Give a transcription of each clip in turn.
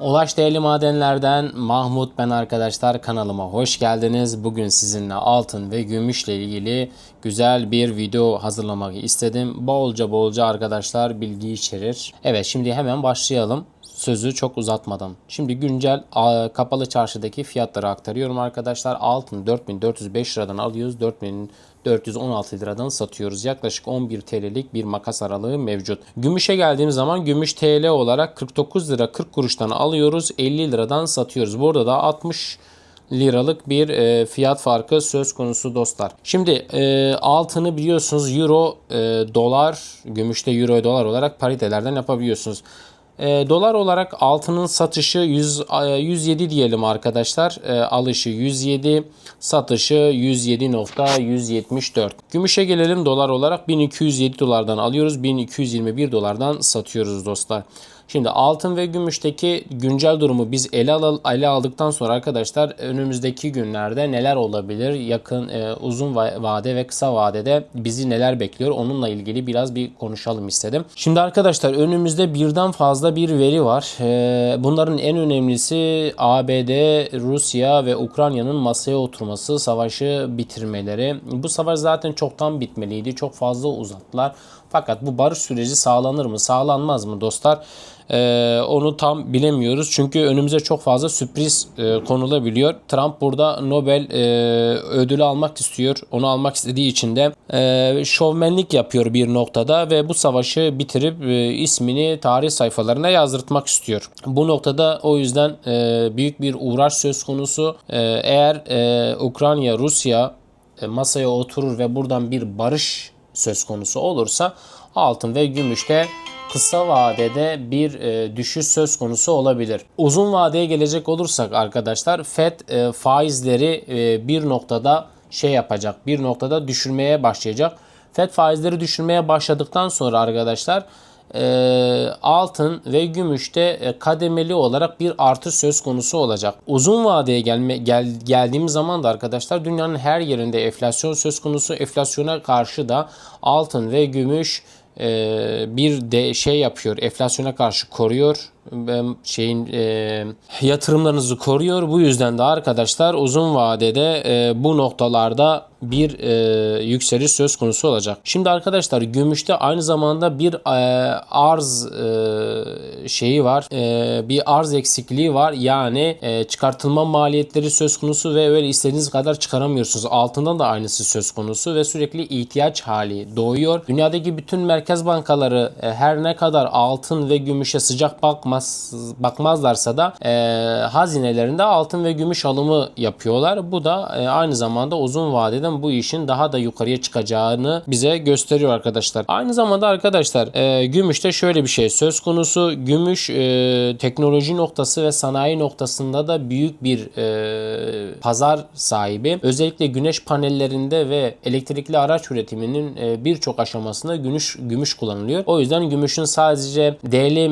Ulaş Değerli Madenler'den Mahmut ben arkadaşlar kanalıma hoş geldiniz. Bugün sizinle altın ve gümüşle ilgili güzel bir video hazırlamak istedim. Bolca bolca arkadaşlar bilgi içerir. Evet şimdi hemen başlayalım. Sözü çok uzatmadan. Şimdi güncel kapalı çarşıdaki fiyatları aktarıyorum arkadaşlar. Altın 4405 liradan alıyoruz. 4416 liradan satıyoruz. Yaklaşık 11 TL'lik bir makas aralığı mevcut. Gümüşe geldiğim zaman gümüş TL olarak 49 lira 40 kuruştan alıyoruz. 50 liradan satıyoruz. Burada da 60 liralık bir e, fiyat farkı söz konusu dostlar. Şimdi e, altını biliyorsunuz euro, e, dolar, gümüşte euro, dolar olarak paritelerden yapabiliyorsunuz. E, dolar olarak altının satışı 100, e, 107 diyelim arkadaşlar. E, alışı 107, satışı 107.174. Gümüşe gelelim dolar olarak 1207 dolardan alıyoruz. 1221 dolardan satıyoruz dostlar. Şimdi altın ve gümüşteki güncel durumu biz ele, al ele aldıktan sonra arkadaşlar önümüzdeki günlerde neler olabilir? Yakın, e, uzun vade ve kısa vadede bizi neler bekliyor? Onunla ilgili biraz bir konuşalım istedim. Şimdi arkadaşlar önümüzde birden fazla bir veri var. E, bunların en önemlisi ABD, Rusya ve Ukrayna'nın masaya oturması, savaşı bitirmeleri. Bu savaş zaten çoktan bitmeliydi. Çok fazla uzattılar. Fakat bu barış süreci sağlanır mı, sağlanmaz mı dostlar? Ee, onu tam bilemiyoruz. Çünkü önümüze çok fazla sürpriz e, konulabiliyor. Trump burada Nobel e, ödülü almak istiyor. Onu almak istediği için de e, şovmenlik yapıyor bir noktada ve bu savaşı bitirip e, ismini tarih sayfalarına yazdırtmak istiyor. Bu noktada o yüzden e, büyük bir uğraş söz konusu. E, eğer e, Ukrayna, Rusya e, masaya oturur ve buradan bir barış söz konusu olursa altın ve gümüşte kısa vadede bir e, düşüş söz konusu olabilir. Uzun vadeye gelecek olursak arkadaşlar FED e, faizleri e, bir noktada şey yapacak. Bir noktada düşürmeye başlayacak. FED faizleri düşürmeye başladıktan sonra arkadaşlar e, altın ve gümüşte e, kademeli olarak bir artış söz konusu olacak. Uzun vadeye gelme, gel, geldiğimiz zaman da arkadaşlar dünyanın her yerinde enflasyon söz konusu. Enflasyona karşı da altın ve gümüş bir de şey yapıyor enflasyona karşı koruyor şeyin e, yatırımlarınızı koruyor. Bu yüzden de arkadaşlar uzun vadede e, bu noktalarda bir e, yükseliş söz konusu olacak. Şimdi arkadaşlar gümüşte aynı zamanda bir e, arz e, şeyi var. E, bir arz eksikliği var. Yani e, çıkartılma maliyetleri söz konusu ve öyle istediğiniz kadar çıkaramıyorsunuz. Altından da aynısı söz konusu ve sürekli ihtiyaç hali doğuyor. Dünyadaki bütün merkez bankaları e, her ne kadar altın ve gümüşe sıcak bakmaz bakmazlarsa da e, hazinelerinde altın ve gümüş alımı yapıyorlar. Bu da e, aynı zamanda uzun vadede bu işin daha da yukarıya çıkacağını bize gösteriyor arkadaşlar. Aynı zamanda arkadaşlar e, gümüşte şöyle bir şey söz konusu. Gümüş e, teknoloji noktası ve sanayi noktasında da büyük bir e, pazar sahibi. Özellikle güneş panellerinde ve elektrikli araç üretiminin e, birçok aşamasında gümüş gümüş kullanılıyor. O yüzden gümüşün sadece değerli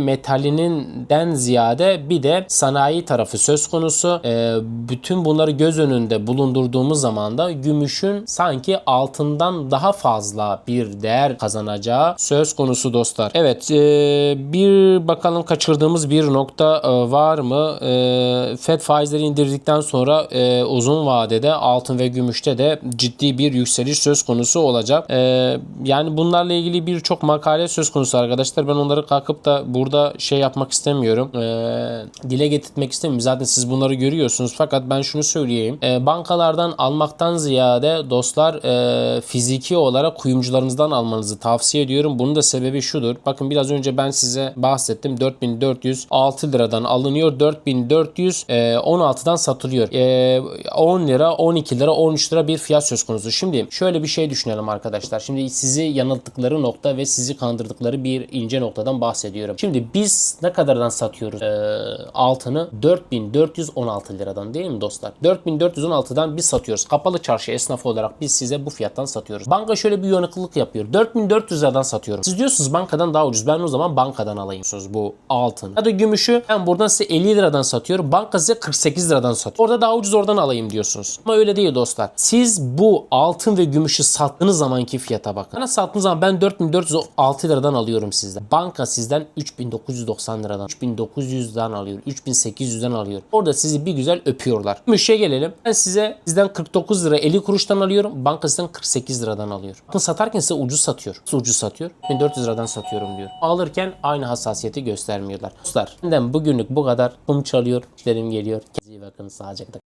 metalininden ziyade bir de sanayi tarafı söz konusu. E, bütün bunları göz önünde bulundurduğumuz zaman da gümüşün sanki altından daha fazla bir değer kazanacağı söz konusu dostlar. Evet e, bir bakalım kaçırdığımız bir nokta e, var mı? E, FED faizleri indirdikten sonra uzun vadede altın ve gümüşte de ciddi bir yükseliş söz konusu olacak. Yani bunlarla ilgili birçok makale söz konusu arkadaşlar. Ben onları kalkıp da burada şey yapmak istemiyorum. Dile getirmek istemiyorum. Zaten siz bunları görüyorsunuz. Fakat ben şunu söyleyeyim. Bankalardan almaktan ziyade dostlar e, fiziki olarak kuyumcularınızdan almanızı tavsiye ediyorum. Bunun da sebebi şudur. Bakın biraz önce ben size bahsettim. 4406 liradan alınıyor. 4416'dan satılıyor. E, 10 lira, 12 lira, 13 lira bir fiyat söz konusu. Şimdi şöyle bir şey düşünelim arkadaşlar. Şimdi sizi yanılttıkları nokta ve sizi kandırdıkları bir ince noktadan bahsediyorum. Şimdi biz ne kadardan satıyoruz e, altını? 4416 liradan değil mi dostlar? 4416'dan biz satıyoruz. Kapalı çarşı esnaf olarak biz size bu fiyattan satıyoruz. Banka şöyle bir uyanıklılık yapıyor. 4400 liradan satıyorum. Siz diyorsunuz bankadan daha ucuz. Ben o zaman bankadan alayım bu altın. Ya da gümüşü ben buradan size 50 liradan satıyorum. Banka size 48 liradan satıyor. Orada daha ucuz oradan alayım diyorsunuz. Ama öyle değil dostlar. Siz bu altın ve gümüşü sattığınız zamanki fiyata bakın. Bana sattığınız zaman ben 4406 liradan alıyorum sizden. Banka sizden 3990 liradan liradan, 3900'den alıyor, 3800'den alıyor. Orada sizi bir güzel öpüyorlar. Gümüşe gelelim. Ben size sizden 49 lira 50 kuruştan alıyorum. Bankasından 48 liradan alıyor. Bakın satarken size ucuz satıyor. Nasıl ucuz satıyor? 1400 liradan satıyorum diyor. Alırken aynı hassasiyeti göstermiyorlar. Dostlar benden bugünlük bu kadar. Kum çalıyor. İşlerim geliyor. Kendinize iyi bakın. Sağlıcakla